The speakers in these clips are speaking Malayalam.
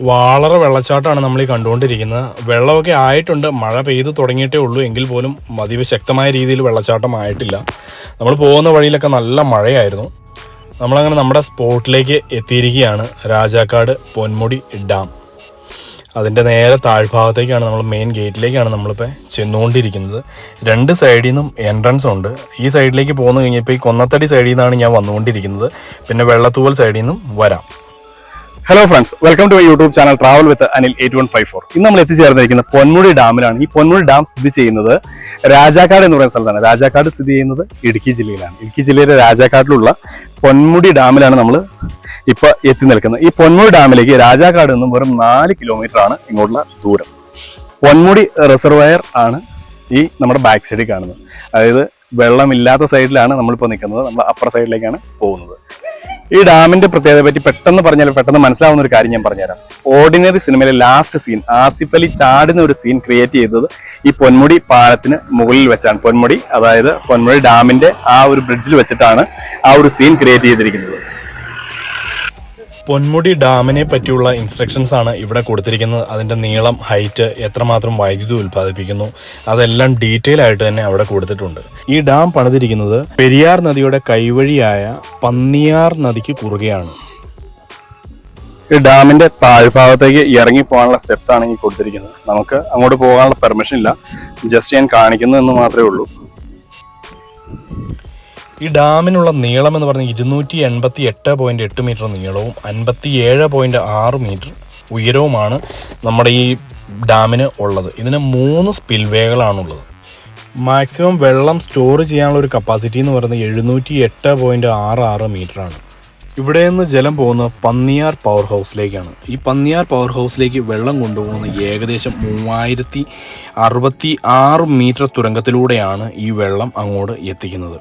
വാളറ വെള്ളച്ചാട്ടമാണ് നമ്മൾ ഈ കണ്ടുകൊണ്ടിരിക്കുന്നത്. വെള്ളമൊക്കെ ആയിട്ടുണ്ട്. മഴ പെയ്ത് തുടങ്ങിയിട്ടേ ഉള്ളൂ. എങ്കിൽ പോലും അതീവ ശക്തമായ രീതിയിൽ വെള്ളച്ചാട്ടം ആയിട്ടില്ല നമ്മൾ പോകുന്ന വഴിയിലൊക്കെ നല്ല മഴയായിരുന്നു. നമ്മളങ്ങനെ നമ്മുടെ സ്പോട്ടിലേക്ക് എത്തിയിരിക്കുകയാണ്. രാജാക്കാട് പൊന്മുടി ഡാം. അതിന്റെ നേരെ താഴ്ഭാഗത്തേക്കാണ് നമ്മൾ മെയിൻ ഗേറ്റിലേക്കാണ് നമ്മളിപ്പോൾ ചെന്നുകൊണ്ടിരിക്കുന്നത്. രണ്ട് സൈഡിൽ നിന്നും എൻട്രൻസ് ഉണ്ട്. ഈ സൈഡിലേക്ക് പോകുന്ന കഴിഞ്ഞപ്പോൾ ഈ കൊന്നത്തടി സൈഡിൽ നിന്നാണ് ഞാൻ വന്നുകൊണ്ടിരിക്കുന്നത്. പിന്നെ വെള്ളത്തൂവൽ സൈഡിൽ നിന്നും വരാം. Hello friends welcome to my YouTube channel travel with Anil eight one five four ഇന്ന് നമ്മൾ എത്തിച്ചേർന്നിരിക്കുന്ന പൊന്മുടി ഡാമിലാണ്. ഈ പൊന്മുടി ഡാം സ്ഥിതി ചെയ്യുന്നത് രാജാക്കാട് എന്ന് പറയുന്ന സ്ഥലത്താണ്. രാജാക്കാട് സ്ഥിതി ചെയ്യുന്നത് ഇടുക്കി ജില്ലയിലാണ്. ഇടുക്കി ജില്ലയിലെ രാജാക്കാട്ടിലുള്ള പൊന്മുടി ഡാമിലാണ് നമ്മൾ ഇപ്പൊ എത്തി നിൽക്കുന്നത്. ഈ പൊന്മുടി ഡാമിലേക്ക് രാജാക്കാട് നിന്നും വെറും നാല് കിലോമീറ്റർ ആണ് ഇങ്ങോട്ടുള്ള ദൂരം. പൊന്മുടി റിസർവയർ ആണ് ഈ നമ്മുടെ ബാക്ക് സൈഡിൽ കാണുന്നത്. അതായത് വെള്ളമില്ലാത്ത സൈഡിലാണ് നമ്മളിപ്പോൾ നിൽക്കുന്നത്. നമ്മൾ അപ്പുറ സൈഡിലേക്കാണ് പോകുന്നത്. ഈ ഡാമിന്റെ പ്രത്യേകതയെ പറ്റി പെട്ടെന്ന് പറഞ്ഞാൽ പെട്ടെന്ന് മനസ്സിലാവുന്ന ഒരു കാര്യം ഞാൻ പറഞ്ഞുതരാം. ഓർഡിനറി സിനിമയിലെ ലാസ്റ്റ് സീൻ ആസിഫ് അലി ചാടുന്ന ഒരു സീൻ ക്രിയേറ്റ് ചെയ്തത് ഈ പൊന്മുടി പാലത്തിന് മുകളിൽ വെച്ചാണ്. പൊന്മുടി അതായത് പൊന്മുടി ഡാമിന്റെ ആ ഒരു ബ്രിഡ്ജിൽ വെച്ചിട്ടാണ് ആ ഒരു സീൻ ക്രിയേറ്റ് ചെയ്തിരിക്കുന്നത്. പൊന്മുടി ഡാമിനെ പറ്റിയുള്ള ഇൻസ്ട്രക്ഷൻസ് ആണ് ഇവിടെ കൊടുത്തിരിക്കുന്നത്. അതിന്റെ നീളം ഹൈറ്റ് എത്രമാത്രം വൈദ്യുതി ഉൽപ്പാദിപ്പിക്കുന്നു. അതെല്ലാം ഡീറ്റെയിൽ ആയിട്ട് തന്നെ അവിടെ കൊടുത്തിട്ടുണ്ട്. ഈ ഡാം പണിതിരിക്കുന്നത് പെരിയാർ നദിയുടെ കൈവഴിയായ പന്നിയാർ നദിക്ക് കുറുകെയാണ്. ഈ ഡാമിന്റെ താഴ്ഭാഗത്തേക്ക് ഇറങ്ങി പോകാനുള്ള സ്റ്റെപ്സ് ആണ് ഈ കൊടുത്തിരിക്കുന്നത്. നമുക്ക് അങ്ങോട്ട് പോകാനുള്ള പെർമിഷൻ ഇല്ല. ജസ്റ്റ് ഞാൻ കാണിക്കുന്നു എന്ന് മാത്രമേ ഉള്ളൂ. ഈ ഡാമിനുള്ള നീളം എന്ന് പറഞ്ഞാൽ ഇരുന്നൂറ്റി എൺപത്തി എട്ട് പോയിന്റ് എട്ട് മീറ്റർ നീളവും അൻപത്തി ഏഴ് പോയിന്റ് ആറ് മീറ്റർ ഉയരവുമാണ് നമ്മുടെ ഈ ഡാമിന് ഉള്ളത്. ഇതിന് മൂന്ന് സ്പിൽവേകളാണുള്ളത്. മാക്സിമം വെള്ളം സ്റ്റോർ ചെയ്യാനുള്ള ഒരു കപ്പാസിറ്റി എന്ന് പറയുന്നത് എഴുന്നൂറ്റി എട്ട് പോയിന്റ് ആറ് ആറ് മീറ്ററാണ് ഇവിടെ നിന്ന് ജലം പോകുന്ന പന്നിയാർ പവർ ഹൗസിലേക്കാണ് ഈ പന്നിയാർ പവർ ഹൗസിലേക്ക് വെള്ളം കൊണ്ടുപോകുന്ന ഏകദേശം മൂവായിരത്തി അറുപത്തി ആറ് മീറ്റർ തുരങ്കത്തിലൂടെയാണ് ഈ വെള്ളം അങ്ങോട്ട് എത്തിക്കുന്നത്.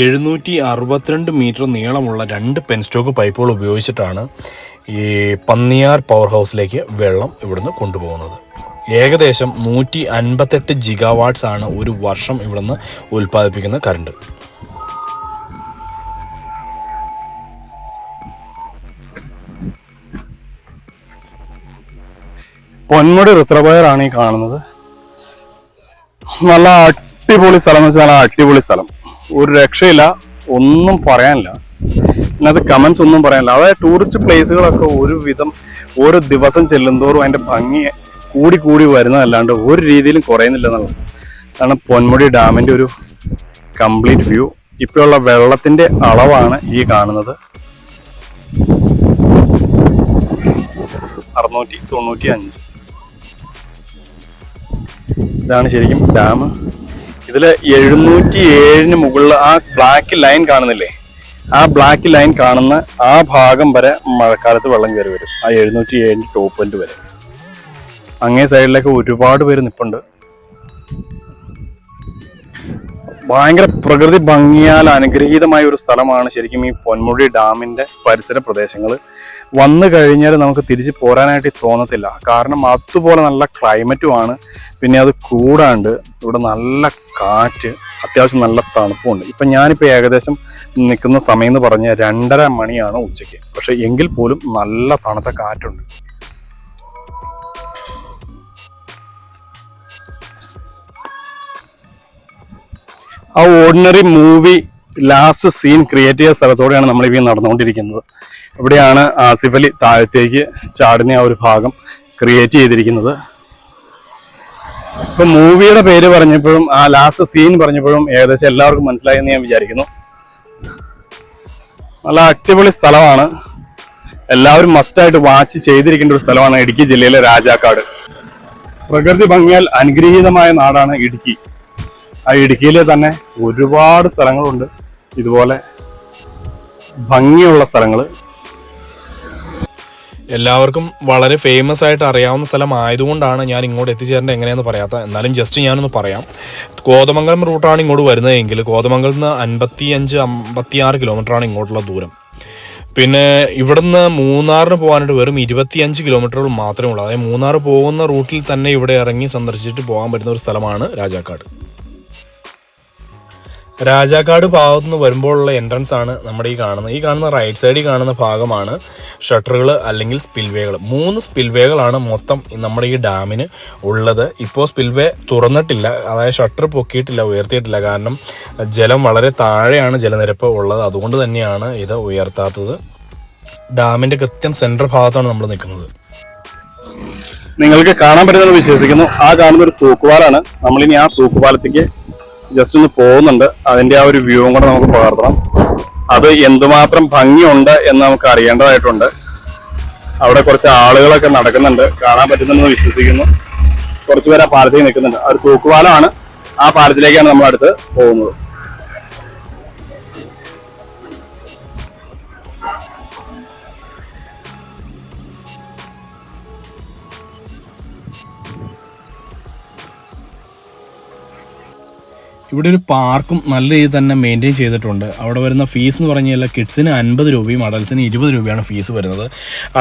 എഴുന്നൂറ്റി അറുപത്തിരണ്ട് മീറ്റർ നീളമുള്ള രണ്ട് പെൻസ്റ്റോക്ക് പൈപ്പുകൾ ഉപയോഗിച്ചിട്ടാണ് ഈ പന്നിയാർ പവർ ഹൗസിലേക്ക് വെള്ളം ഇവിടുന്ന് കൊണ്ടുപോകുന്നത്. ഏകദേശം നൂറ്റി അൻപത്തെട്ട് ജിഗാവാട്ട്സ് ആണ് ഒരു വർഷം ഇവിടുന്ന് ഉൽപ്പാദിപ്പിക്കുന്ന കറണ്ട് പൊന്മുടി റിസർവയർ ആണ് ഈ കാണുന്നത്. നല്ല അടിപൊളി സ്ഥലം എന്ന് വെച്ചാൽ നല്ല അടിപൊളി സ്ഥലം. ഒരു രക്ഷയില്ല ഒന്നും പറയാനില്ല. ഇതിനകത്ത് കമൻസ് ഒന്നും പറയാനില്ല. അതായത് ടൂറിസ്റ്റ് പ്ലേസുകളൊക്കെ ഒരു വിധം ഓരോ ദിവസം ചെല്ലുന്തോറും അതിന്റെ ഭംഗി കൂടി കൂടി വരുന്നതല്ലാണ്ട് ഒരു രീതിയിലും കുറയുന്നില്ല എന്നുള്ളത്. കാരണം പൊന്മുടി ഡാമിന്റെ ഒരു കംപ്ലീറ്റ് വ്യൂ ഇപ്പോഴുള്ള വെള്ളത്തിന്റെ അളവാണ് ഈ കാണുന്നത്. അറുന്നൂറ്റി തൊണ്ണൂറ്റി അഞ്ച് ഇതാണ് ശരിക്കും ഡാം. ഇതിൽ എഴുന്നൂറ്റി ഏഴിന് മുകളിൽ ആ ബ്ലാക്ക് ലൈൻ കാണുന്നില്ലേ? ആ ബ്ലാക്ക് ലൈൻ കാണുന്ന ആ ഭാഗം വരെ മഴക്കാലത്ത് വെള്ളം കയറി വരും. ആ എഴുന്നൂറ്റി ഏഴിന്റെ ടോപ്പ് എൻഡ് വരെ. അങ്ങേ സൈഡിലേക്ക് ഒരുപാട് പേര് നിപ്പുണ്ട്. ഭയങ്കര പ്രകൃതി ഭംഗിയാൽ അനുഗ്രഹീതമായ ഒരു സ്ഥലമാണ് ശരിക്കും ഈ പൊന്മുടി ഡാമിന്റെ പരിസര പ്രദേശങ്ങൾ വന്നു കഴിഞ്ഞാൽ നമുക്ക് തിരിച്ച് പോരാനായിട്ട് തോന്നത്തില്ല. കാരണം അതുപോലെ നല്ല ക്ലൈമറ്റുമാണ് പിന്നെ അത് കൂടാണ്ട് ഇവിടെ നല്ല കാറ്റ് അത്യാവശ്യം നല്ല തണുപ്പുണ്ട് ഇപ്പം ഞാനിപ്പോൾ ഏകദേശം നിൽക്കുന്ന സമയം എന്ന് പറഞ്ഞാൽ രണ്ടര മണിയാണ് ഉച്ചയ്ക്ക്. പക്ഷേ എങ്കിൽ പോലും നല്ല തണുത്ത കാറ്റുണ്ട്. ആ Ordinary movie last scene create ചെയ്ത സ്ഥലത്തോടെയാണ് ഈ നടന്നുകൊണ്ടിരിക്കുന്നത്. ഇവിടെയാണ് ആസിഫ് അലി താഴത്തേക്ക് ചാടുന്ന ആ ഒരു ഭാഗം ക്രിയേറ്റ് ചെയ്തിരിക്കുന്നത്. ഇപ്പൊ മൂവിയുടെ പേര് പറഞ്ഞപ്പോഴും ആ ലാസ്റ്റ് സീൻ പറഞ്ഞപ്പോഴും ഏകദേശം എല്ലാവർക്കും മനസ്സിലായി എന്ന് ഞാൻ വിചാരിക്കുന്നു. നല്ല അടിപൊളി സ്ഥലമാണ്. എല്ലാവരും മസ്റ്റായിട്ട് വാച്ച് ചെയ്തിരിക്കേണ്ട ഒരു സ്ഥലമാണ് ഇടുക്കി ജില്ലയിലെ രാജാക്കാട്. പ്രകൃതി ഭംഗിയാൽ അനുഗ്രഹീതമായ നാടാണ് ഇടുക്കി. ആ ഇടുക്കിയിൽ തന്നെ ഒരുപാട് സ്ഥലങ്ങളുണ്ട്. ഇതുപോലെ ഭംഗിയുള്ള സ്ഥലങ്ങൾ എല്ലാവർക്കും വളരെ ഫേമസ് ആയിട്ട് അറിയാവുന്ന സ്ഥലം ആയതുകൊണ്ടാണ് ഞാൻ ഇങ്ങോട്ട് എത്തിച്ചേരേണ്ടത് എങ്ങനെയാണെന്ന് പറയാത്ത. എന്നാലും ജസ്റ്റ് ഞാനൊന്ന് പറയാം. കോതമംഗലം റൂട്ടാണ് ഇങ്ങോട്ട് വരുന്നതെങ്കിൽ കോതമംഗലത്ത് നിന്ന് അൻപത്തി അഞ്ച് അമ്പത്തി ആറ് കിലോമീറ്ററാണ് ഇങ്ങോട്ടുള്ള ദൂരം. പിന്നെ ഇവിടുന്ന് മൂന്നാറിന് പോകാനായിട്ട് വെറും ഇരുപത്തിയഞ്ച് കിലോമീറ്ററുകൾ മാത്രമേ ഉള്ളൂ. അതായത് മൂന്നാർ പോകുന്ന റൂട്ടിൽ തന്നെ ഇവിടെ ഇറങ്ങി സന്ദർശിച്ചിട്ട് പോകാൻ പറ്റുന്ന ഒരു സ്ഥലമാണ് രാജാക്കാട്. രാജാക്കാട് ഭാഗത്തു നിന്ന് വരുമ്പോഴുള്ള എൻട്രൻസ് ആണ് നമ്മുടെ ഈ കാണുന്നത്. ഈ കാണുന്ന റൈറ്റ് സൈഡിൽ കാണുന്ന ഭാഗമാണ് ഷട്ടറുകൾ അല്ലെങ്കിൽ സ്പിൽവേകൾ മൂന്ന് സ്പിൽവേകളാണ് മൊത്തം നമ്മുടെ ഈ ഡാമിന് ഉള്ളത്. ഇപ്പോൾ സ്പിൽവേ തുറന്നിട്ടില്ല. അതായത് ഷട്ടർ പൊക്കിയിട്ടില്ല ഉയർത്തിയിട്ടില്ല. കാരണം ജലം വളരെ താഴെയാണ് ജലനിരപ്പ് ഉള്ളത്. അതുകൊണ്ട് തന്നെയാണ് ഇത് ഉയർത്താത്തത്. ഡാമിന്റെ കൃത്യം സെൻട്രൽ ഭാഗത്താണ് നമ്മൾ നിൽക്കുന്നത്. നിങ്ങൾക്ക് കാണാൻ പറ്റുന്നത് വിശ്വസിക്കുന്നു. ആ കാണുന്ന ഒരു തൂക്കുപാലാണ്. നമ്മളിനി ആ തൂക്കുപാലത്തേക്ക് ജസ്റ്റ് ഒന്ന് പോകുന്നുണ്ട്. അതിന്റെ ആ ഒരു വ്യൂവും കൂടെ നമുക്ക് പകർത്തണം. അത് എന്തുമാത്രം ഭംഗിയുണ്ട് എന്ന് നമുക്ക് അറിയേണ്ടതായിട്ടുണ്ട്. അവിടെ കുറച്ച് ആളുകളൊക്കെ നടക്കുന്നുണ്ട്. കാണാൻ പറ്റുന്നുണ്ടെന്ന് വിശ്വസിക്കുന്നു. കുറച്ച് പേര് ആ പാലത്തേക്ക് നിൽക്കുന്നുണ്ട്. ആ ഒരു തൂക്കുപാലമാണ് ആ പാലത്തിലേക്കാണ് നമ്മൾ അടുത്ത് പോകുന്നത്. ഇവിടെ ഒരു പാർക്കും നല്ല രീതിയിൽ തന്നെ മെയിന്റെയിൻ ചെയ്തിട്ടുണ്ട്. അവിടെ വരുന്ന ഫീസ് എന്ന് പറഞ്ഞു കഴിഞ്ഞാൽ കിഡ്സിന് അൻപത് രൂപയും അഡൽസിന് ഇരുപത് രൂപയാണ് ഫീസ് വരുന്നത്.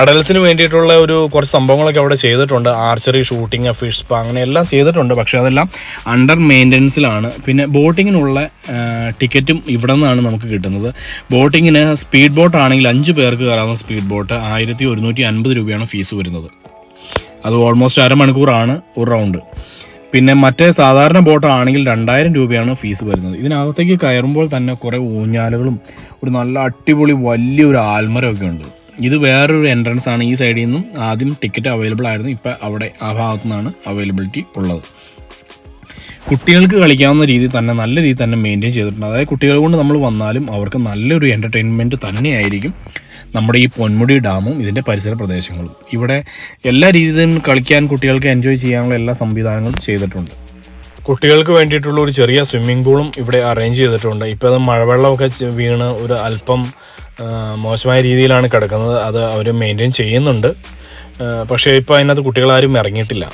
അഡൽസിന് വേണ്ടിയിട്ടുള്ള ഒരു കുറച്ച് സംഭവങ്ങളൊക്കെ അവിടെ ചെയ്തിട്ടുണ്ട്. ആർച്ചറി ഷൂട്ടിങ് ഫിഷ് സ്പാ അങ്ങനെ എല്ലാം ചെയ്തിട്ടുണ്ട്. പക്ഷേ അതെല്ലാം അണ്ടർ മെയിന്റനൻസിലാണ് പിന്നെ ബോട്ടിങ്ങിനുള്ള ടിക്കറ്റും ഇവിടെ നിന്നാണ് നമുക്ക് കിട്ടുന്നത്. ബോട്ടിങ്ങിന് സ്പീഡ് ബോട്ട് ആണെങ്കിൽ അഞ്ച് പേർക്ക് കയറാവുന്ന സ്പീഡ് ബോട്ട് ആയിരത്തി ഒരുന്നൂറ്റി അൻപത് രൂപയാണ് ഫീസ് വരുന്നത്. അത് ഓൾമോസ്റ്റ് അരമണിക്കൂറാണ് ഒരു റൗണ്ട് പിന്നെ മറ്റേ സാധാരണ ബോട്ടാണെങ്കിൽ രണ്ടായിരം രൂപയാണ് ഫീസ് വരുന്നത്. ഇതിനകത്തേക്ക് കയറുമ്പോൾ തന്നെ കുറേ ഊഞ്ഞാലുകളും ഒരു നല്ല അടിപൊളി വലിയൊരു ആൽമരമൊക്കെ ഉണ്ട്. ഇത് വേറൊരു എൻട്രൻസ് ആണ്. ഈ സൈഡിൽ നിന്നും ആദ്യം ടിക്കറ്റ് അവൈലബിൾ ആയിരുന്നു. ഇപ്പം അവിടെ ആ ഭാഗത്തു നിന്നാണ് അവൈലബിലിറ്റി ഉള്ളത്. കുട്ടികൾക്ക് കളിക്കാവുന്ന രീതിയിൽ തന്നെ നല്ല രീതിയിൽ തന്നെ മെയിന്റെയിൻ ചെയ്തിട്ടുണ്ട്. അതായത് കുട്ടികൾ കൊണ്ട് നമ്മൾ വന്നാലും അവർക്ക് നല്ലൊരു എന്റർടൈൻമെന്റ് തന്നെയായിരിക്കും. നമ്മുടെ ഈ പൊന്മുടി ഡാമും ഇതിന്റെ പരിസര പ്രദേശങ്ങളും. ഇവിടെ എല്ലാ രീതിയിലും കളിക്കാൻ കുട്ടികൾക്ക് എൻജോയ് ചെയ്യാനുള്ള എല്ലാ സംവിധാനങ്ങളും ചെയ്തിട്ടുണ്ട്. കുട്ടികൾക്ക് വേണ്ടിയിട്ടുള്ള ഒരു ചെറിയ സ്വിമ്മിംഗ് പൂളും ഇവിടെ അറേഞ്ച് ചെയ്തിട്ടുണ്ട്. ഇപ്പോൾ അത് മഴവെള്ളമൊക്കെ വീണ് ഒരു അല്പം മോശമായ രീതിയിലാണ് കിടക്കുന്നത്. അത് അവർ മെയിന്റെയിൻ ചെയ്യുന്നുണ്ട്. പക്ഷേ ഇപ്പോൾ അതിനകത്ത് കുട്ടികളാരും ഇറങ്ങിയിട്ടില്ല.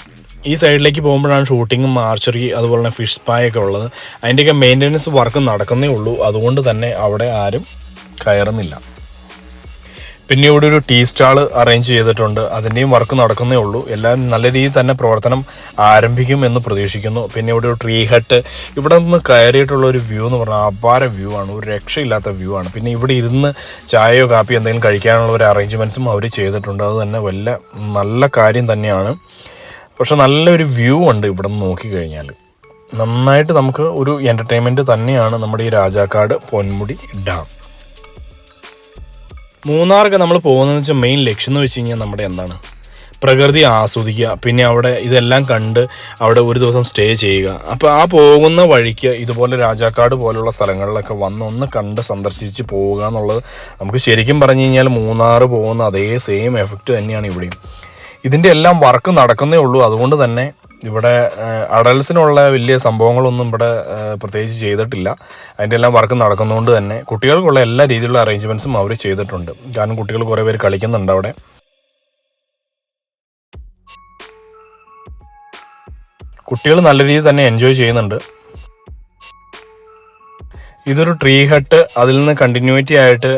ഈ സൈഡിലേക്ക് പോകുമ്പോഴാണ് ഷൂട്ടിങ്ങും ആർച്ചറി അതുപോലെ തന്നെ ഫിഷ് സ്പായൊക്കെ ഉള്ളത്. അതിന്റെയൊക്കെ മെയിന്റെനൻസ് വർക്ക് നടക്കുന്നേ ഉള്ളൂ. അതുകൊണ്ട് തന്നെ അവിടെ ആരും കയറുന്നില്ല. പിന്നെ ഇവിടെ ഒരു ടീ സ്റ്റാൾ അറേഞ്ച് ചെയ്തിട്ടുണ്ട്. അതിന്റെയും വർക്ക് നടക്കുന്നേ ഉള്ളൂ. എല്ലാം നല്ല രീതിയിൽ തന്നെ പ്രവർത്തനം ആരംഭിക്കും എന്ന് പ്രതീക്ഷിക്കുന്നു. പിന്നെ ഇവിടെ ഒരു ട്രീ ഹട്ട് ഇവിടെ നിന്ന് കയറിയിട്ടുള്ള ഒരു വ്യൂ എന്ന് പറഞ്ഞാൽ അപാര വ്യൂ ആണ്. ഒരു രക്ഷയില്ലാത്ത വ്യൂ ആണ്. പിന്നെ ഇവിടെ ഇരുന്ന് ചായയോ കാപ്പിയോ എന്തെങ്കിലും കഴിക്കാനുള്ള ഒരു അറേഞ്ച്മെന്റ്സും അവർ ചെയ്തിട്ടുണ്ട്. അത് തന്നെ വല്ല നല്ല കാര്യം തന്നെയാണ്. പക്ഷെ നല്ലൊരു വ്യൂ ഉണ്ട് ഇവിടെ നിന്ന് നോക്കിക്കഴിഞ്ഞാൽ നന്നായിട്ട് നമുക്ക് ഒരു എന്റർടൈൻമെന്റ് തന്നെയാണ് നമ്മുടെ ഈ രാജാക്കാട് പൊന്മുടി ഡാം മൂന്നാർക്ക് നമ്മൾ പോകുന്നതെന്ന് വെച്ചാൽ മെയിൻ ലക്ഷ്യം എന്ന് വെച്ച് കഴിഞ്ഞാൽ നമ്മുടെ എന്താണ്? പ്രകൃതി ആസ്വദിക്കുക. പിന്നെ അവിടെ ഇതെല്ലാം കണ്ട് അവിടെ ഒരു ദിവസം സ്റ്റേ ചെയ്യുക. അപ്പോൾ ആ പോകുന്ന വഴിക്ക് ഇതുപോലെ രാജാക്കാട് പോലുള്ള സ്ഥലങ്ങളിലൊക്കെ വന്ന് ഒന്ന് കണ്ട് സന്ദർശിച്ച് പോവുക എന്നുള്ളത് നമുക്ക് ശരിക്കും പറഞ്ഞു കഴിഞ്ഞാൽ മൂന്നാർ പോകുന്ന അതേ സെയിം എഫക്റ്റ് തന്നെയാണ് ഇവിടെയും. ഇതിന്റെ എല്ലാം വർക്ക് നടക്കുന്നേ ഉള്ളൂ. അതുകൊണ്ട് തന്നെ ഇവിടെ അഡൽസിനുള്ള വലിയ സംഭവങ്ങളൊന്നും ഇവിടെ പ്രത്യേകിച്ച് ചെയ്തിട്ടില്ല. അതിന്റെ എല്ലാം വർക്ക് നടക്കുന്നതുകൊണ്ട് തന്നെ കുട്ടികൾക്കുള്ള എല്ലാ രീതിയിലുള്ള അറേഞ്ച്മെന്റ്സും അവർ ചെയ്തിട്ടുണ്ട്. കാരണം കുട്ടികൾ കുറേ പേര് കളിക്കുന്നുണ്ട് അവിടെ. കുട്ടികൾ നല്ല രീതിയിൽ തന്നെ എൻജോയ് ചെയ്യുന്നുണ്ട്. ഇതൊരു ട്രീ ഹട്ട് അതിൽ നിന്ന് കണ്ടിന്യൂറ്റി ആയിട്ട്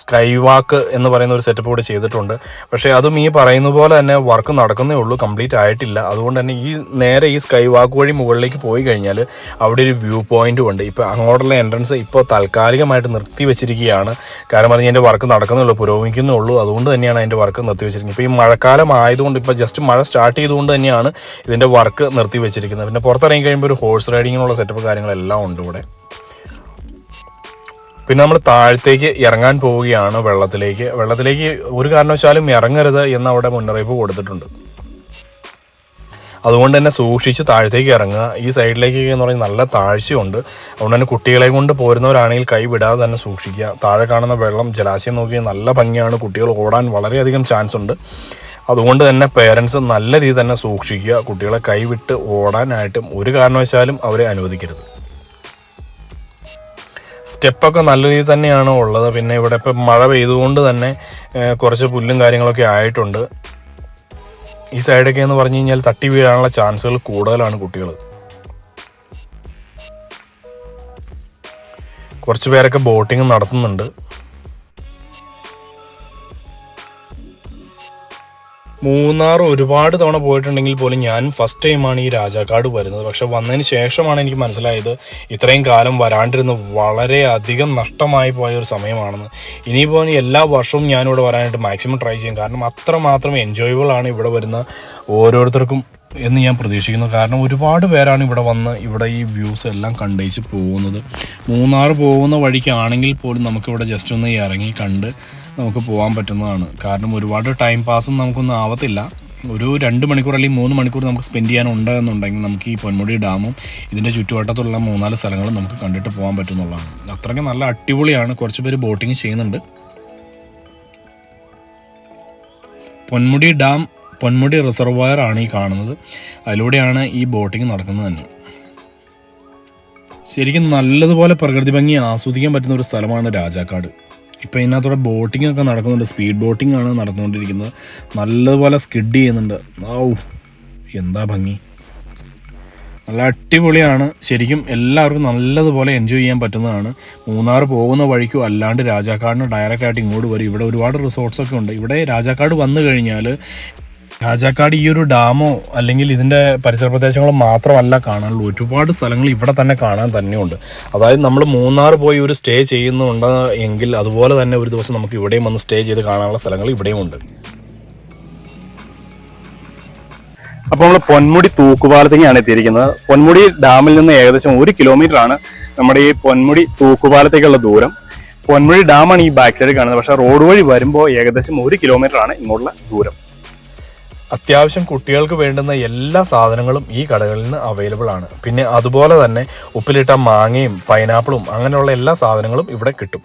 സ്കൈ വാക്ക് എന്ന് പറയുന്ന ഒരു സെറ്റപ്പ് കൂടെ ചെയ്തിട്ടുണ്ട്. പക്ഷേ അതും ഈ പറയുന്ന പോലെ തന്നെ വർക്ക് നടക്കുന്നേ ഉള്ളൂ കംപ്ലീറ്റ് ആയിട്ടില്ല. അതുകൊണ്ട് തന്നെ ഈ നേരെ ഈ സ്കൈ വാക്ക് വഴി മുകളിലേക്ക് പോയി കഴിഞ്ഞാൽ അവിടെ ഒരു വ്യൂ പോയിന്റും ഉണ്ട്. ഇപ്പോൾ അങ്ങോട്ടുള്ള എൻട്രൻസ് ഇപ്പോൾ താൽക്കാലികമായിട്ട് നിർത്തി വെച്ചിരിക്കുകയാണ്. കാരണം പറഞ്ഞാൽ എന്റെ വർക്ക് നടക്കുന്നുള്ളൂ പുരോഗമിക്കുന്നേ ഉള്ളൂ. അതുകൊണ്ട് തന്നെയാണ് അതിന്റെ വർക്ക് നിർത്തി വെച്ചിരിക്കുന്നത്. ഇപ്പോൾ ഈ മഴക്കാലം ആയതുകൊണ്ട് ഇപ്പോൾ ജസ്റ്റ് മഴ സ്റ്റാർട്ട് ചെയ്തുകൊണ്ട് തന്നെയാണ് ഇതിന്റെ വർക്ക് നിർത്തി വെച്ചിരിക്കുന്നത്. പിന്നെ പുറത്തിറങ്ങി കഴിയുമ്പോൾ ഒരു ഹോഴ്സ് റൈഡിങ്ങിനുള്ള സെറ്റപ്പ് കാര്യങ്ങളെല്ലാം ഉണ്ട് ഇവിടെ. പിന്നെ നമ്മൾ താഴത്തേക്ക് ഇറങ്ങാൻ പോവുകയാണ് വെള്ളത്തിലേക്ക്. വെള്ളത്തിലേക്ക് ഒരു കാരണവശാലും ഇറങ്ങരുത് എന്ന് അവിടെ മുന്നറിയിപ്പ് കൊടുത്തിട്ടുണ്ട്. അതുകൊണ്ട് തന്നെ സൂക്ഷിച്ച് താഴത്തേക്ക് ഇറങ്ങുക. ഈ സൈഡിലേക്ക് എന്ന് പറഞ്ഞാൽ നല്ല താഴ്ചയുണ്ട്. അതുകൊണ്ട് തന്നെ കുട്ടികളെ കൊണ്ട് പോരുന്നവരാണെങ്കിൽ കൈ വിടാതെ തന്നെ സൂക്ഷിക്കുക. താഴെ കാണുന്ന വെള്ളം ജലാശയം നോക്കി നല്ല ഭംഗിയാണ്. കുട്ടികൾ ഓടാൻ വളരെയധികം ചാൻസ് ഉണ്ട്. അതുകൊണ്ട് തന്നെ പേരൻസ് നല്ല രീതി തന്നെ സൂക്ഷിക്കുക. കുട്ടികളെ കൈവിട്ട് ഓടാനായിട്ടും ഒരു കാരണവശാലും അവരെ അനുവദിക്കരുത്. സ്റ്റെപ്പൊക്കെ നല്ല രീതിയിൽ തന്നെയാണ് ഉള്ളത്? പിന്നെ ഇവിടെ ഇപ്പം മഴ പെയ്തുകൊണ്ട് തന്നെ കുറച്ച് പുല്ലും കാര്യങ്ങളൊക്കെ ആയിട്ടുണ്ട്. ഈ സൈഡൊക്കെ എന്ന് പറഞ്ഞു കഴിഞ്ഞാൽ തട്ടി വീഴാനുള്ള ചാൻസുകൾ കൂടുതലാണ് കുട്ടികൾ. കുറച്ച് പേരൊക്കെ ബോട്ടിങ് നടത്തുന്നുണ്ട്. മൂന്നാർ ഒരുപാട് തവണ പോയിട്ടുണ്ടെങ്കിൽ പോലും ഞാൻ ഫസ്റ്റ് ടൈമാണ് ഈ രാജാക്കാട് വരുന്നത്. പക്ഷെ വന്നതിന് ശേഷമാണ് എനിക്ക് മനസ്സിലായത് ഇത്രയും കാലം വരാണ്ടിരുന്ന് വളരെ അധികം നഷ്ടമായി പോയ ഒരു സമയമാണെന്ന്. ഇനിയിപ്പോൾ എല്ലാ വർഷവും ഞാനിവിടെ വരാനായിട്ട് മാക്സിമം ട്രൈ ചെയ്യും. കാരണം അത്രമാത്രം എൻജോയബിൾ ആണ് ഇവിടെ വരുന്ന ഓരോരുത്തർക്കും എന്ന് ഞാൻ പ്രതീക്ഷിക്കുന്നു. കാരണം ഒരുപാട് പേരാണ് ഇവിടെ വന്ന് ഇവിടെ ഈ വ്യൂസ് എല്ലാം കണ്ടേച്ച് പോകുന്നത്. മൂന്നാർ പോകുന്ന വഴിക്കാണെങ്കിൽ പോലും നമുക്കിവിടെ ജസ്റ്റ് ഒന്ന് ഇറങ്ങി കണ്ട് നമുക്ക് പോകാൻ പറ്റുന്നതാണ്. കാരണം ഒരുപാട് ടൈം പാസും നമുക്കൊന്നും ആവത്തില്ല. ഒരു രണ്ട് മണിക്കൂർ അല്ലെങ്കിൽ മൂന്ന് മണിക്കൂർ നമുക്ക് സ്പെൻഡ് ചെയ്യാനുണ്ട് എന്നുണ്ടെങ്കിൽ നമുക്ക് ഈ പൊന്മുടി ഡാമും ഇതിന്റെ ചുറ്റുവട്ടത്തുള്ള മൂന്നാൽ സ്ഥലങ്ങളും നമുക്ക് കണ്ടിട്ട് പോകാൻ പറ്റുന്നുള്ളതാണ്. അത്രയ്ക്ക് നല്ല അടിപൊളിയാണ്. കുറച്ച് പേര് ബോട്ടിങ് ചെയ്യുന്നുണ്ട്. പൊന്മുടി ഡാം പൊന്മുടി റിസർവയർ ആണ് ഈ കാണുന്നത്. അതിലൂടെയാണ് ഈ ബോട്ടിങ് നടക്കുന്നത് തന്നെ. ശരിക്കും നല്ലതുപോലെ പ്രകൃതി ഭംഗി ആസ്വദിക്കാൻ പറ്റുന്ന ഒരു സ്ഥലമാണ് രാജാക്കാട്. ഇപ്പം ഇതിനകത്തൂടെ ബോട്ടിംഗ് ഒക്കെ നടക്കുന്നുണ്ട്. സ്പീഡ് ബോട്ടിംഗ് ആണ് നടന്നുകൊണ്ടിരിക്കുന്നത്. നല്ലതുപോലെ സ്കിഡ് ചെയ്യുന്നുണ്ട്. ഔ എന്താ ഭംഗി. നല്ല അടിപൊളിയാണ്. ശരിക്കും എല്ലാവർക്കും നല്ലതുപോലെ എൻജോയ് ചെയ്യാൻ പറ്റുന്നതാണ്. മൂന്നാർ പോകുന്ന വഴിക്കും അല്ലാണ്ട് രാജാക്കാടിന് ഡയറക്റ്റ് ആയിട്ട് ഇങ്ങോട്ട് വരും. ഇവിടെ ഒരുപാട് റിസോർട്ട്സ് ഒക്കെ ഉണ്ട്. ഇവിടെ രാജാക്കാട് വന്നു കഴിഞ്ഞാൽ രാജാക്കാട് ഈ ഒരു ഡാമോ അല്ലെങ്കിൽ ഇതിന്റെ പരിസര പ്രദേശങ്ങളോ മാത്രമല്ല കാണാനുള്ളൂ. ഒരുപാട് സ്ഥലങ്ങൾ ഇവിടെ തന്നെ കാണാൻ തന്നെയുണ്ട്. അതായത് നമ്മൾ മൂന്നാർ പോയി ഒരു സ്റ്റേ ചെയ്യുന്നുണ്ട് എങ്കിൽ അതുപോലെ തന്നെ ഒരു ദിവസം നമുക്ക് ഇവിടെയും വന്ന് സ്റ്റേ ചെയ്ത് കാണാനുള്ള സ്ഥലങ്ങൾ ഇവിടെയും ഉണ്ട്. അപ്പോൾ നമ്മൾ പൊന്മുടി തൂക്കുപാലത്തേക്കാണ് എത്തിയിരിക്കുന്നത്. പൊന്മുടി ഡാമിൽ നിന്ന് ഏകദേശം ഒരു കിലോമീറ്റർ ആണ് നമ്മുടെ ഈ പൊന്മുടി തൂക്കുപാലത്തേക്കുള്ള ദൂരം. പൊന്മുടി ഡാമാണ് ഈ ബാക്ക് സൈഡിൽ കാണുന്നത്. പക്ഷേ റോഡ് വഴി വരുമ്പോൾ ഏകദേശം ഒരു കിലോമീറ്റർ ആണ് ഇങ്ങോട്ടുള്ള ദൂരം. അത്യാവശ്യം കുട്ടികൾക്ക് വേണ്ടുന്ന എല്ലാ സാധനങ്ങളും ഈ കടകളിൽ നിന്ന് അവൈലബിൾ ആണ്. പിന്നെ അതുപോലെ തന്നെ ഉപ്പിലിട്ട മാങ്ങയും പൈനാപ്പിളും അങ്ങനെയുള്ള എല്ലാ സാധനങ്ങളും ഇവിടെ കിട്ടും.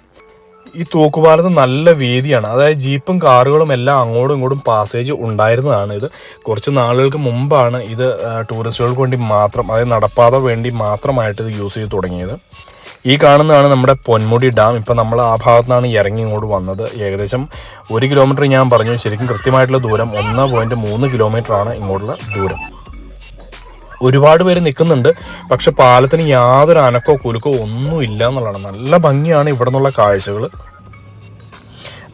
ഈ തൂക്കുപാലത്ത് നല്ല വീതിയാണ്. അതായത് ജീപ്പും കാറുകളും എല്ലാം അങ്ങോട്ടും ഇങ്ങോട്ടും പാസേജ് ഉണ്ടായിരുന്നതാണ് ഇത്. കുറച്ച് നാളുകൾക്ക് മുമ്പാണ് ഇത് ടൂറിസ്റ്റുകൾക്ക് വേണ്ടി മാത്രം അതായത് നടപ്പാത വേണ്ടി മാത്രമായിട്ട് ഇത് യൂസ് ചെയ്ത് തുടങ്ങിയത്. ഈ കാണുന്നതാണ് നമ്മുടെ പൊന്മുടി ഡാം. ഇപ്പം നമ്മൾ ആ ഭാഗത്തു നിന്നാണ് ഇറങ്ങി ഇങ്ങോട്ട് വന്നത്. ഏകദേശം ഒരു കിലോമീറ്റർ ഞാൻ പറഞ്ഞു. ശരിക്കും കൃത്യമായിട്ടുള്ള ദൂരം ഒന്ന് പോയിന്റ് മൂന്ന് കിലോമീറ്റർ ആണ് ഇങ്ങോട്ടുള്ള ദൂരം. ഒരുപാട് പേര് നിൽക്കുന്നുണ്ട്. പക്ഷെ പാലത്തിന് യാതൊരു അനക്കോ കുലുക്കോ ഒന്നും ഇല്ല എന്നുള്ളതാണ്. നല്ല ഭംഗിയാണ് ഇവിടെ നിന്നുള്ള കാഴ്ചകൾ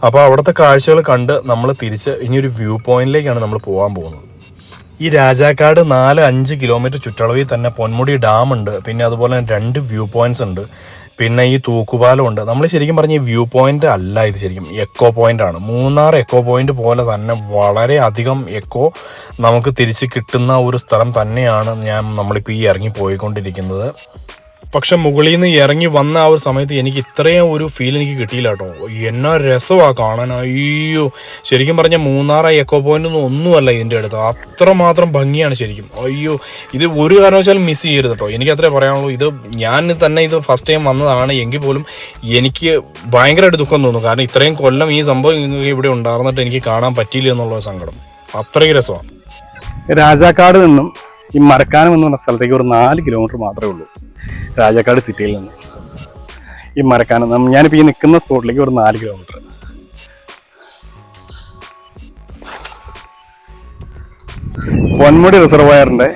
അപ്പോൾ അവിടുത്തെ കാഴ്ചകൾ കണ്ട് നമ്മൾ തിരിച്ച് ഇനി ഒരു വ്യൂ പോയിന്റിലേക്കാണ് നമ്മൾ പോകാൻ പോകുന്നത്. ഈ രാജാക്കാട് നാല് അഞ്ച് കിലോമീറ്റർ ചുറ്റളവിൽ തന്നെ പൊന്മുടി ഡാം ഉണ്ട്. പിന്നെ അതുപോലെ തന്നെ രണ്ട് വ്യൂ പോയിന്റ്സ് ഉണ്ട്. പിന്നെ ഈ തൂക്കുപാലം ഉണ്ട്. നമ്മൾ ശരിക്കും പറഞ്ഞ ഈ വ്യൂ പോയിന്റ് അല്ല ഇത് ശരിക്കും. എക്കോ പോയിന്റ് ആണ്. മൂന്നാർ എക്കോ പോയിന്റ് പോലെ തന്നെ വളരെ അധികം എക്കോ നമുക്ക് തിരിച്ച് കിട്ടുന്ന ഒരു സ്ഥലം തന്നെയാണ് ഞാൻ നമ്മളിപ്പോൾ ഈ ഇറങ്ങി പോയിക്കൊണ്ടിരിക്കുന്നത്. പക്ഷെ മുകളിൽ നിന്ന് ഇറങ്ങി വന്ന ആ ഒരു സമയത്ത് എനിക്ക് ഇത്രയും ഒരു ഫീൽ എനിക്ക് കിട്ടിയില്ല കേട്ടോ. എന്നാ രസമാണ് കാണാൻ. അയ്യോ. ശരിക്കും പറഞ്ഞാൽ മൂന്നാർ എക്കോ പോയിന്റ് ഒന്നും ഒന്നുമല്ല ഇതിന്റെ അടുത്ത്. അത്രമാത്രം ഭംഗിയാണ് ശരിക്കും. അയ്യോ. ഇത് ഒരു കാരണവശാലും മിസ് ചെയ്യരുത് കേട്ടോ. എനിക്ക് അത്രേ പറയാനുള്ളൂ. ഇത് ഞാൻ തന്നെ ഇത് ഫസ്റ്റ് ടൈം വന്നതാണ്. എങ്കിൽ പോലും എനിക്ക് ഭയങ്കരമായിട്ട് ദുഃഖം തോന്നുന്നു കാരണം ഇത്രയും കൊല്ലം ഈ സംഭവം ഇവിടെ ഉണ്ടായിരുന്നിട്ട് എനിക്ക് കാണാൻ പറ്റിയില്ല എന്നുള്ള സങ്കടം. അത്രയും രസമാണ് രാജാക്കാട് നിന്നും ഈ മരക്കാനം എന്ന് പറഞ്ഞ സ്ഥലത്തേക്ക് ഒരു നാല് കിലോമീറ്റർ മാത്രമേ ഉള്ളൂ. രാജാക്കാട് സിറ്റിയിൽ നിന്ന്. ഈ മരക്കാനം ഞാനിപ്പോൾ ഈ നിൽക്കുന്ന സ്പോട്ടിലേക്ക് ഒരു നാല് കിലോമീറ്റർ പൊന്മുടി റിസർവയറിന്റെ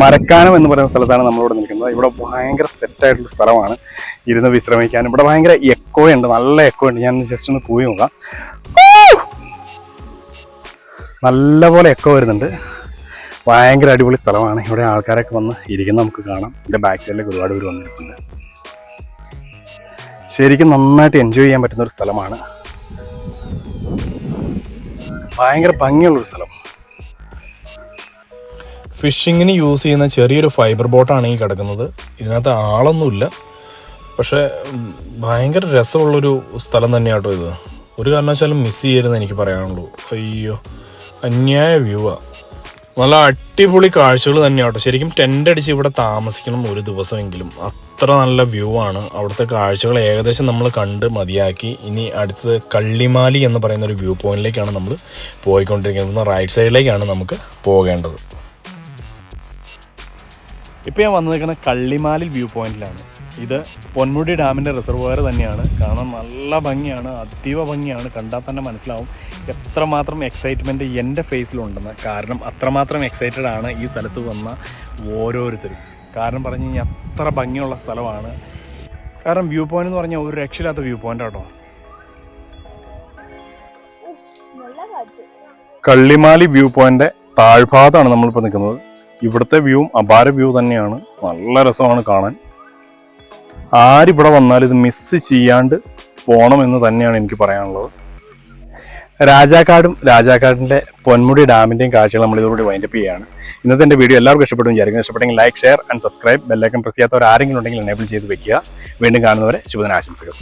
മരക്കാനം എന്ന് പറയുന്ന സ്ഥലത്താണ് നമ്മളിവിടെ നിൽക്കുന്നത്. ഇവിടെ ഭയങ്കര സെറ്റായിട്ടുള്ള സ്ഥലമാണ്. ഇരുന്ന് വിശ്രമിക്കാൻ ഇവിടെ ഭയങ്കര എക്കോ ഉണ്ട് നല്ല എക്കോ ഉണ്ട്. ഞാൻ ജസ്റ്റ് ഒന്ന് പോയി നോക്കാം. നല്ലപോലെ എക്കോ വരുന്നുണ്ട്. ഭയങ്കര അടിപൊളി സ്ഥലമാണ്. ഇവിടെ ആൾക്കാരൊക്കെ വന്ന് ഇരിക്കുന്ന നമുക്ക് കാണാം. എന്റെ ബാക്ക് സൈഡിലേക്ക് ഒരുപാട് പേര് വന്നിട്ടുണ്ട്. ശരിക്കും നന്നായിട്ട് എൻജോയ് ചെയ്യാൻ പറ്റുന്ന ഒരു സ്ഥലമാണ്. ഭയങ്കര ഭംഗിയുള്ളൊരു സ്ഥലം. ഫിഷിങ്ങിന് യൂസ് ചെയ്യുന്ന ചെറിയൊരു ഫൈബർ ബോട്ടാണ് ഈ കിടക്കുന്നത്. ഇതിനകത്ത് ആളൊന്നുമില്ല. പക്ഷേ ഭയങ്കര രസമുള്ളൊരു സ്ഥലം തന്നെയാട്ടോ ഇത്. ഒരു കാരണവശാലും മിസ് ചെയ്യരുതെന്ന് എനിക്ക് പറയാനുള്ളൂ. അയ്യോ അന്യായ വ്യൂവാ നല്ല അടിപൊളി കാഴ്ചകൾ തന്നെയാണ് കേട്ടോ. ശരിക്കും ടെന്റ് അടിച്ച് ഇവിടെ താമസിക്കണം ഒരു ദിവസമെങ്കിലും. അത്ര നല്ല വ്യൂ ആണ്. അവിടുത്തെ കാഴ്ചകൾ ഏകദേശം നമ്മൾ കണ്ട് മതിയാക്കി. ഇനി അടുത്തത് കള്ളിമാലി എന്ന് പറയുന്ന ഒരു വ്യൂ പോയിന്റിലേക്കാണ് നമ്മൾ പോയിക്കൊണ്ടിരിക്കുന്നത്. റൈറ്റ് സൈഡിലേക്കാണ് നമുക്ക് പോകേണ്ടത്. ഇപ്പോൾ ഞാൻ വന്നിരിക്കുന്നത് കള്ളിമാലി വ്യൂ പോയിന്റിലാണ് ഇത് പൊന്മുടി ഡാമിന്റെ റിസർവോയർ തന്നെയാണ്. കാണാൻ നല്ല ഭംഗിയാണ്. അതീവ ഭംഗിയാണ്. കണ്ടാൽ തന്നെ മനസ്സിലാവും എത്രമാത്രം എക്സൈറ്റ്മെന്റ് എന്റെ ഫേസിലുണ്ടെന്ന് കാരണം അത്രമാത്രം എക്സൈറ്റഡ് ആണ് ഈ സ്ഥലത്ത് വന്ന ഓരോരുത്തരും. കാരണം പറഞ്ഞു കഴിഞ്ഞാൽ അത്ര ഭംഗിയുള്ള സ്ഥലമാണ്. കാരണം വ്യൂ പോയിന്റ് എന്ന് പറഞ്ഞാൽ ഒരു രക്ഷയില്ലാത്ത വ്യൂ പോയിന്റ് കാറ്റ് കള്ളിമാലി വ്യൂ പോയിന്റ് താഴ്ഭാഗത്താണ് നമ്മളിപ്പോൾ നിൽക്കുന്നത്. ഇവിടുത്തെ വ്യൂവും അപാര വ്യൂ തന്നെയാണ്. നല്ല രസമാണ് കാണാൻ. ആരിവിടെ വന്നാലും ഇത് മിസ് ചെയ്യാണ്ട് പോകണമെന്ന് തന്നെയാണ് എനിക്ക് പറയാനുള്ളത്. രാജാക്കാടും രാജാക്കാടിന്റെ പൊന്മുടി ഡാമിന്റെയും കാഴ്ചകൾ നമ്മൾ ഇതോടുകൂടി വൈൻഡപ്പ് ചെയ്യുകയാണ്. ഇന്നത്തെ എന്റെ വീഡിയോ എല്ലാവർക്കും ഇഷ്ടപ്പെടും വിചാരിക്കുന്നു. ഇഷ്ടപ്പെട്ടെങ്കിൽ like share and subscribe bell icon press ചെയ്യാത്തവർ ആരെങ്കിലും ഉണ്ടെങ്കിൽ എനേബിൾ ചെയ്ത് വെക്കുക. വീണ്ടും കാണുന്നവരെ ശുഭദിന ആശംസകൾ